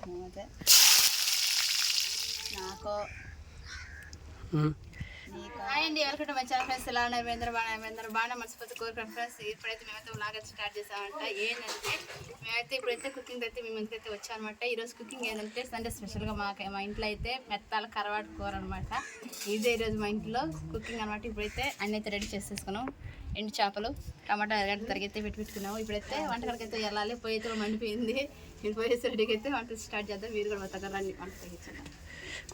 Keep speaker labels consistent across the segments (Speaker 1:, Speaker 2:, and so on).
Speaker 1: అయితే నాకు హాయ్ అండి వెల్కమ్ ఫ్రెండ్స్ ఎలా ఉన్నారు మీ అందరూ బాగా మీ అందరూ బాగా మనస్ఫూర్తి కోరుకుంటాం ఫ్రెండ్స్ ఇప్పుడైతే మేమైతే వ్లాగ్ అయితే స్టార్ట్ చేసామంట. ఏంటంటే మేమైతే ఇప్పుడైతే కుకింగ్ అయితే మీ ముందుకు అయితే వచ్చామన్నమాట ఈరోజు కుకింగ్ ఏంటంటే సండే స్పెషల్గా మా మా ఇంట్లో అయితే మెత్తాల కరవాటు కూర అనమాట ఇదే ఈరోజు మా ఇంట్లో కుకింగ్ అనమాట ఇప్పుడైతే అన్నీ అయితే రెడీ చేసేసుకున్నాం. ఎండు చేపలు టమాటా ఎరగడ్డ తరిగితే పెట్టి పెట్టుకున్నాము. ఇప్పుడైతే వంటకాలకి అయితే వెళ్ళాలి. పొయ్యి అయితే మండిపోయింది. నేను అయితే వంట స్టార్ట్ చేద్దాం. మీరు కూడా రండి వంట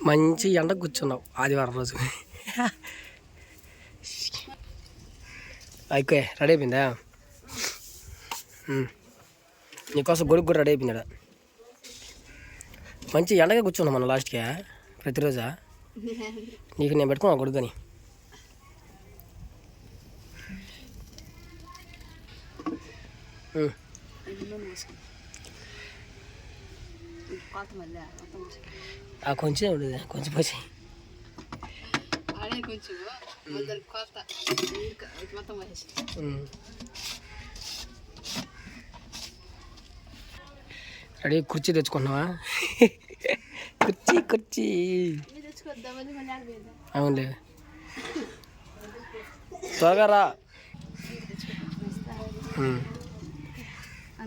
Speaker 2: మంచి ఎండ కూర్చున్నావు ఆదివారం రోజు. అయిపోయా రెడీ అయిపోయిందా? నీకోసం గొడుగు కూడా రెడీ అయిపోయిందా మంచి ఎండగా కూర్చున్నాం మనం లాస్ట్కి ప్రతిరోజా? నీకు నేను పెట్టుకున్నా గొడుగుని. ఉమ్. ఆ కొంచెం ఉండదు కొంచెం పోసి. రెడీ కుర్చీ తెచ్చుకున్నావా కుర్చీ కుర్చీ. అవునులే. త్వరగా.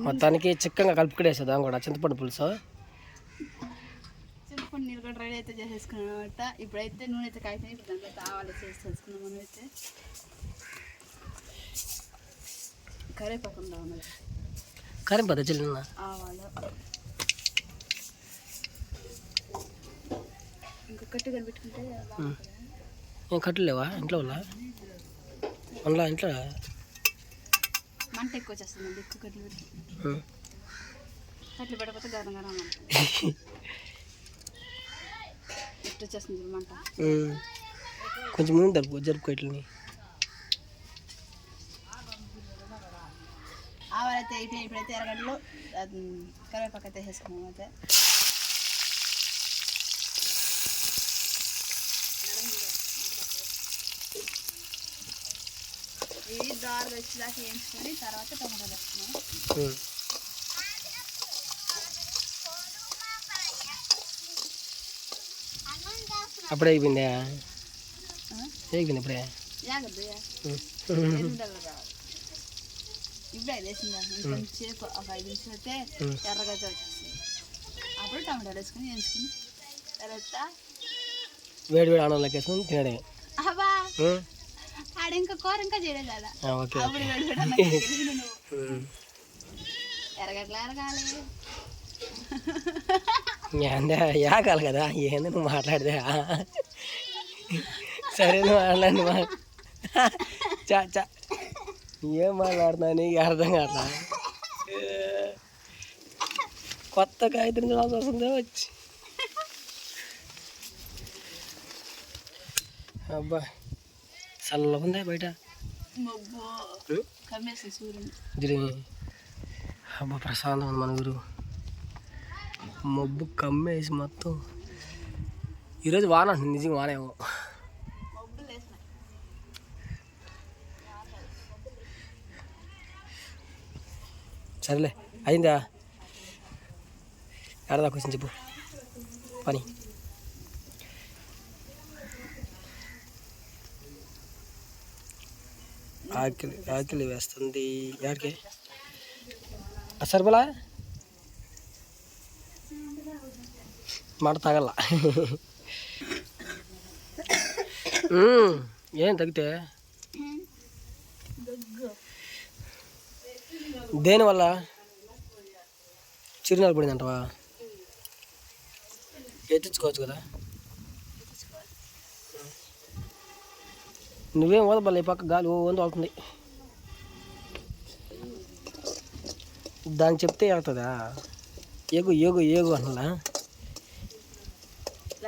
Speaker 2: మొత్తానికి చిక్కగా కలుపుకుడేసేదా కూడా చింతపండు పులుసు.
Speaker 1: కూడా రెడీ అయితే చేసేసుకున్నాం అనమాట. ఇప్పుడైతే నూనె అయితే కాగితం ఇప్పుడు దాంట్లో అయితే ఆవాలు చేసి తెలుసుకున్నాం మనం అయితే కరివేపాకు ఉందా ఉన్నది
Speaker 2: కరెం పద చెల్లిన
Speaker 1: ఆవాలు ఇంకొకటి కనిపెట్టుకుంటే
Speaker 2: కట్టలేవా ఇంట్లో అందులో ఇంట్లో?
Speaker 1: మంట ఎక్కువ వచ్చేస్తుందండి ఎక్కువ కట్లు పెట్టి. కట్లు పెట్టకపోతే గరం గరం ఎట్టు వచ్చేస్తుంది చూడు మంట.
Speaker 2: ఉమ్. కొంచెం ముందు జరుపు జరుపుకో ఇట్లని
Speaker 1: ఆవాలు అయితే అయిపోయి ఇప్పుడైతే ఎరగడ్డలు అది కరివేపాకు అయితే వేసుకున్నాం అయితే. ఇది దారుగా వచ్చేదాకా వేయించుకొని తర్వాత టమాటాలు వేసుకున్నాం
Speaker 2: అప్పుడే? అయిపోయిందా అయిపోయింది ఇప్పుడే
Speaker 1: వేసిందా సేపు ఒక ఐదు నిమిషాలు అయితే. ఎర్రగా వచ్చేస్తుంది అప్పుడు టమాటాలు వేసుకొని వేయించుకుని తర్వాత
Speaker 2: వేడి వేడి ఆనందం వేసుకొని తినడే
Speaker 1: అబ్బా!
Speaker 2: ఉమ్.
Speaker 1: ఆడ ఇంకా కూర ఇంకా చేయలేదు కదా అప్పుడు వేడి వేడి అన్నం. ఎరగట్ల ఎరగాలి.
Speaker 2: ఏందే యాకాలి కదా ఏంది నువ్వు మాట్లాడితే సరే నువ్వు మాట్లాడి మా చా చా ఏం మాట్లాడుతున్నా నీకు అర్థం కావట్లా కొత్త కాగితం చూడాల్సి వస్తుందే వచ్చి అబ్బా చల్లగా ఉందా బయట
Speaker 1: మబ్బు కమ్మేసి సూర్యుని
Speaker 2: జరిగి అబ్బా ప్రశాంతం ఉంది మన ఊరు మబ్బు కమ్మేసి మొత్తం. ఈరోజు వాన నిజంగా
Speaker 1: వానేమో
Speaker 2: సరేలే అయిందా? ఎక్కడ కొంచెం చెప్పు. పని. ఆకలి ఆకలి వేస్తుంది. ఎవరికి సరిపలా మాట తగల మ్మ్. ఏం తగ్గితే దేనివల్ల చిరునాలు పడిందంటవా ఎత్తించుకోవచ్చు కదా నువ్వేం ఓదబల్ల ఈ పక్క గాలి ఓ వంద అవుతుంది దాన్ని చెప్తే అవుతుందా ఏగు ఏగు ఏగు అన్నలా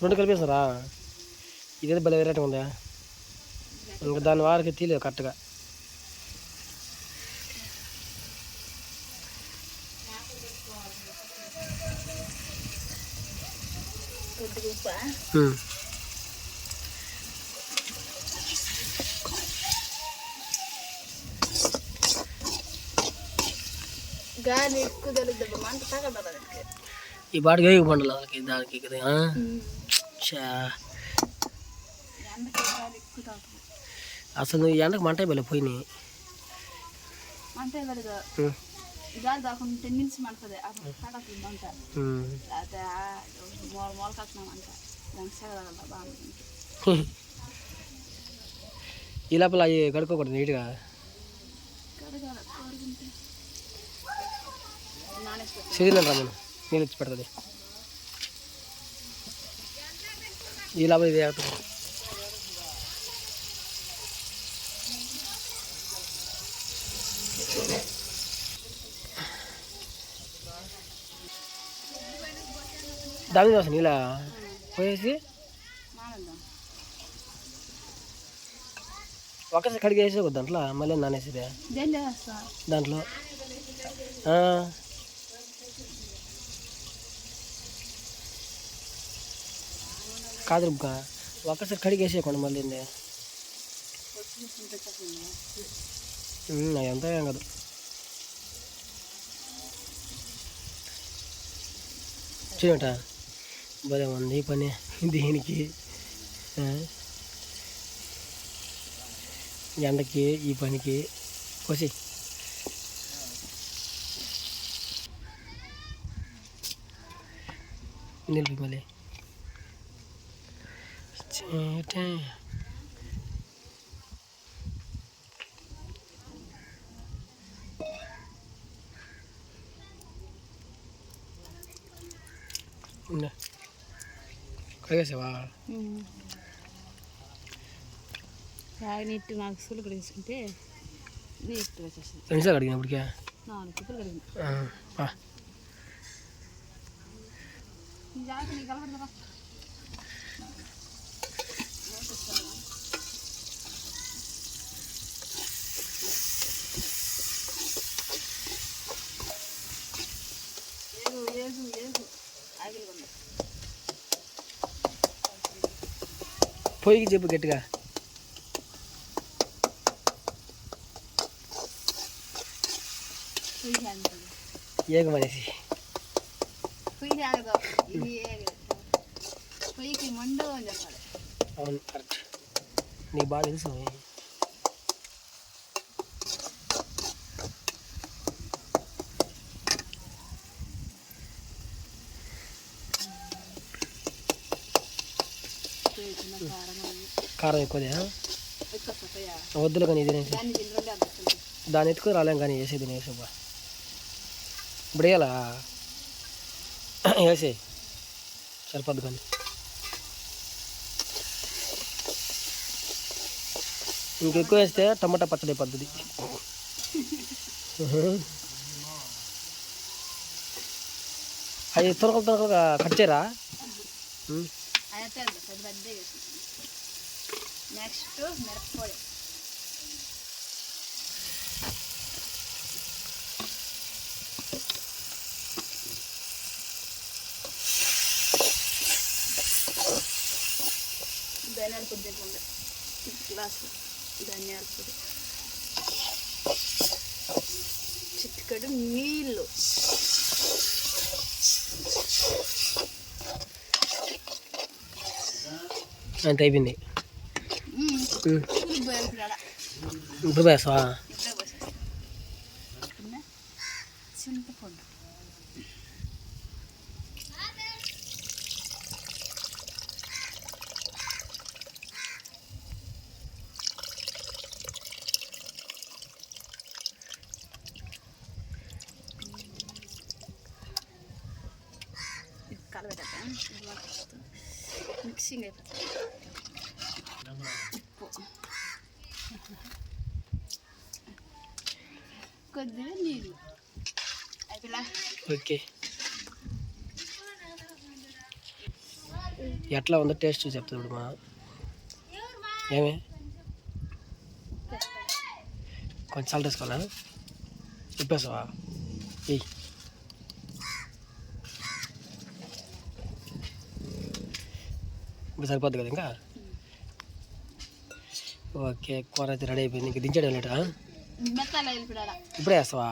Speaker 2: రెండు కలిపేస్తారా ఇదేదో భలే వెరైటీ ఉందా? ఇంకా దాని వారికి తీయలేదు కరెక్ట్గా.
Speaker 1: ఉప్ప గాలి ఎక్కువ మంట తగలదు
Speaker 2: ఈ బాటికి వేగి పండాలి వాళ్ళకి దానికి కదా అసలు ఈ ఎండకు మంట భలే పోయినాయి
Speaker 1: మంట వెళ్ళదు గాలి టెన్ మినిట్స్ మంటది అప్పుడు తగలుతుంది మంట
Speaker 2: ఉమ్.
Speaker 1: లేకపోతే మూల మూల కట్టినాం అంట దానికి సెగదగల బాగుంటుంది
Speaker 2: ఈ లోపల అవి కడుక్కోకూడదు నీట్గా సిరినండి రమ్మను నీళ్ళు ఇచ్చి పెడుతుంది ఈ లోపల ఇది వేస్తుంది దాని మీద నీళ్ళ పోయేసి ఒకసారి కడిగేసి ఒక దాంట్లో మళ్ళీ నానేసిదే. దాంట్లో. కాదు రుబ్బా ఒక్కసారి కడిగేసేయకుండా మళ్ళీ ఎంత ఏం కాదు. చూడట భలే ఉంది ఈ పని దీనికి. ఎండకి ఈ పనికి. కోసి నిలిపి మళ్ళీ. చేటే ఉండే కడిగేసావా
Speaker 1: బాగా నీట్ నాలుగు సులు కడిగేసుకుంటే నీట్గా వచ్చేస్తుంది
Speaker 2: ఎన్నిసార్లు అడిగిన ఇప్పటికే
Speaker 1: నాలుగు కుప్పలు కడిగిన
Speaker 2: ఆ, పా.
Speaker 1: జాగ్రత్త నీకు కలపడదా ఏగదు పొయ్యికి మండు అని చెప్పాలి
Speaker 2: అవును కరెక్ట్ నీకు బాగా తెలుసు
Speaker 1: కారం
Speaker 2: ఎక్కువదే వద్దులు కానీ ఇది
Speaker 1: దాన్ని దీని
Speaker 2: ఎత్తుకుని రాలేం కానీ వేసే దీని వేసే బా ఇప్పుడు వేయాలా? వేసే సరిపోద్దు కానీ. ఇంకెక్కువ వేస్తే టమాటా పచ్చడి పద్ధతి అవి తొనకలు తొనకలుగా కట్ చేయరా?
Speaker 1: నెక్స్ట్ మిరప్పొడి. ధనియాల పొడి తింటుంది గ్లాస్ ధనియాల పొడి. చిక్కడు నీళ్ళు.
Speaker 2: అంత అయిపోయింది.
Speaker 1: ഗ്രൂപ്പ് ബേസോ ആ പിന്നെ ചുണ്ടപ്പുണ്ട് kalverden. Miksing. కొద్దిగా నీళ్ళు.
Speaker 2: ఓకే. ఎట్లా ఉందో టేస్ట్ చూసి చెప్తుంది ఇప్పుడు మా. ఏమి? కొంచెం సాల్ట్ వేసుకోవాలా? చెప్పేసావా ఎయ్ ఇప్పుడు సరిపోద్ది కదా ఇంకా? ఓకే కూర అయితే రెడీ అయిపోయింది. ఇంకా దించడం లేటా ఇప్పుడే వేస్తావా?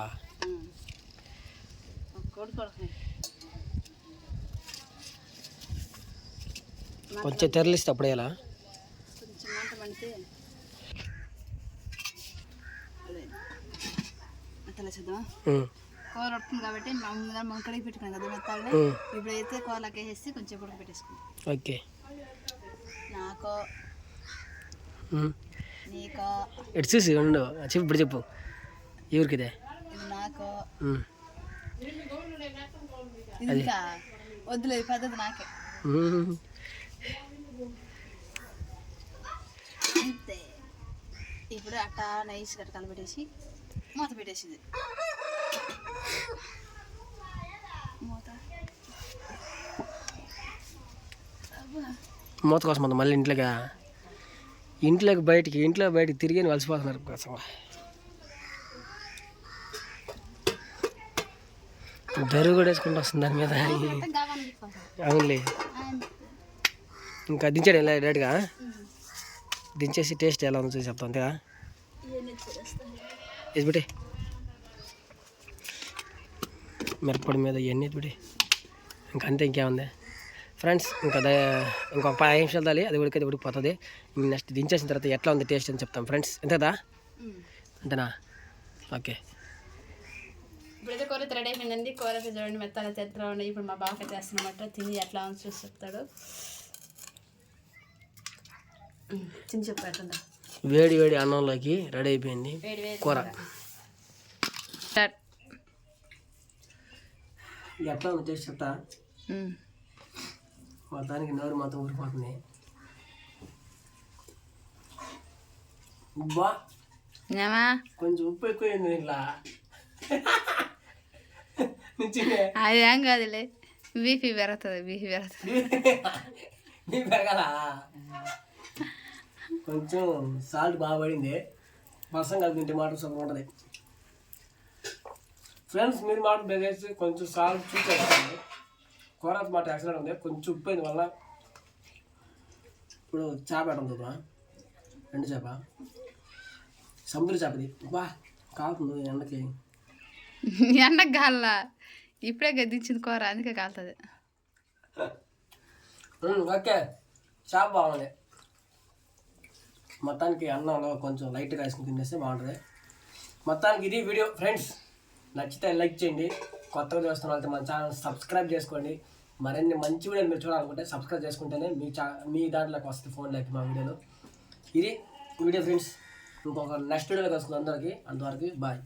Speaker 2: కొంచెం తెరలిస్తే అప్పుడే ఎలా
Speaker 1: కూర వస్తుంది కాబట్టి మా ముందర మనం కడిగి పెట్టుకున్నాం కదా మెత్తాలని ఇప్పుడైతే కూరలోకి వేసేసి కొంచెం ఉడక పెట్టేసుకుంటాం
Speaker 2: ఓకే.
Speaker 1: నీకు
Speaker 2: ఇటు చూసి ఉండు. చెప్పు ఇప్పుడు చెప్పు. ఎవరికి ఇదే
Speaker 1: ఇది నాకు.
Speaker 2: ఉమ్.
Speaker 1: ఇది ఇంకా. వద్దులేదు పద్ధతి నాకే. అంతే. ఇప్పుడు అట్టా నైస్ గట్ట కలపెట్టేసి మూత పెట్టేసింది. మూత.
Speaker 2: మూత కోసం మళ్ళీ ఇంట్లోకి? ఇంట్లోకి బయటికి ఇంట్లో బయటికి తిరిగి వలసిపోతున్నారు కోసం దరువు కూడా వేసుకుంటూ వస్తుంది దాని మీద. అవునులే. ఇంకా దించాడు ఎలా? డైరెక్ట్గా దించేసి టేస్ట్ ఎలా ఉందో చూసి చెప్తాం అంతేగా?
Speaker 1: ఇవన్నీ చేస్తాను.
Speaker 2: మిరప్పొడి మీద ఇవన్నీ బిడ్డే ఇంకా అంతే ఇంకేముంది? ఫ్రెండ్స్ ఇంకా అదే ఇంకొక పది నిమిషాలు దాలి అది ఉడికైతే ఉడికిపోతుంది. నెక్స్ట్ దించేసిన తర్వాత ఎట్లా ఉంది టేస్ట్ అని చెప్తాం ఫ్రెండ్స్.
Speaker 1: ఉమ్.
Speaker 2: అంతేనా? ఓకే.
Speaker 1: ఇప్పుడైతే కూర అయితే రెడీ అయిపోయిందండి కూర చూడండి మెత్తాలు అయితే ఎట్లా ఉన్నాయి. ఇప్పుడు మా బాగా చేస్తున్నమాట. తిని ఎట్లా ఉంది చూసి చెప్తాడు. తిని చెప్పు ఎట్లుందో
Speaker 2: వేడి వేడి అన్నంలోకి రెడీ అయిపోయింది కూర. ఎట్లా ఉంది టేస్ట్ చెప్తా మొత్తానికి నోరు మొత్తం ఊరిపోతుంది. బా కొంచెం ఉప్పు ఎక్కువైంది నిజమే.
Speaker 1: అది ఏం కాదులే. బీపీ పెరుగుతుంది బీపీ పెరుగుతుంది.
Speaker 2: నీ పెరగల? కొంచెం సాల్ట్ బాగా పడింది. రసం కలిపి తింటే మాట సూపర్ ఉంటుంది. ఫ్రెండ్స్ మీరు మాట బెదేసి కొంచెం సాల్ట్ చూసేసుకోండి. కూర మాట ఎక్సలెంట్ ఉంది. కొంచెం ఉప్పు అయింది వల్ల ఇప్పుడు చేప ఉంటుంది రెండు చేప. సముద్ర చేపది బా కాలుతుంది ఎండకి.
Speaker 1: ఎండకు కాల ఇప్పుడే గద్దించింది కూర అందుకే కాలుతుంది.
Speaker 2: ఓకే. చేప బాగుంది. మొత్తానికి అన్నంలో కొంచెం లైట్గా వేసుకుని తినేస్తే బాగుంటుంది. మొత్తానికి ఇది వీడియో. ఫ్రెండ్స్ నచ్చితే లైక్ చేయండి. కొత్తగా చూస్తున్న వాళ్ళతో మన ఛానల్ సబ్స్క్రైబ్ చేసుకోండి. మరిన్ని మంచి వీడియోలు మీరు చూడాలనుకుంటే సబ్స్క్రైబ్ చేసుకుంటేనే మీ చా మీ దాంట్లోకి వస్తుంది ఫోన్లోకి మా వీడియోలో. ఇది వీడియో ఫ్రెండ్స్ ఇంకొక నెక్స్ట్ వీడియోలో వస్తుంది అందరికీ. అంతవరకు బాయ్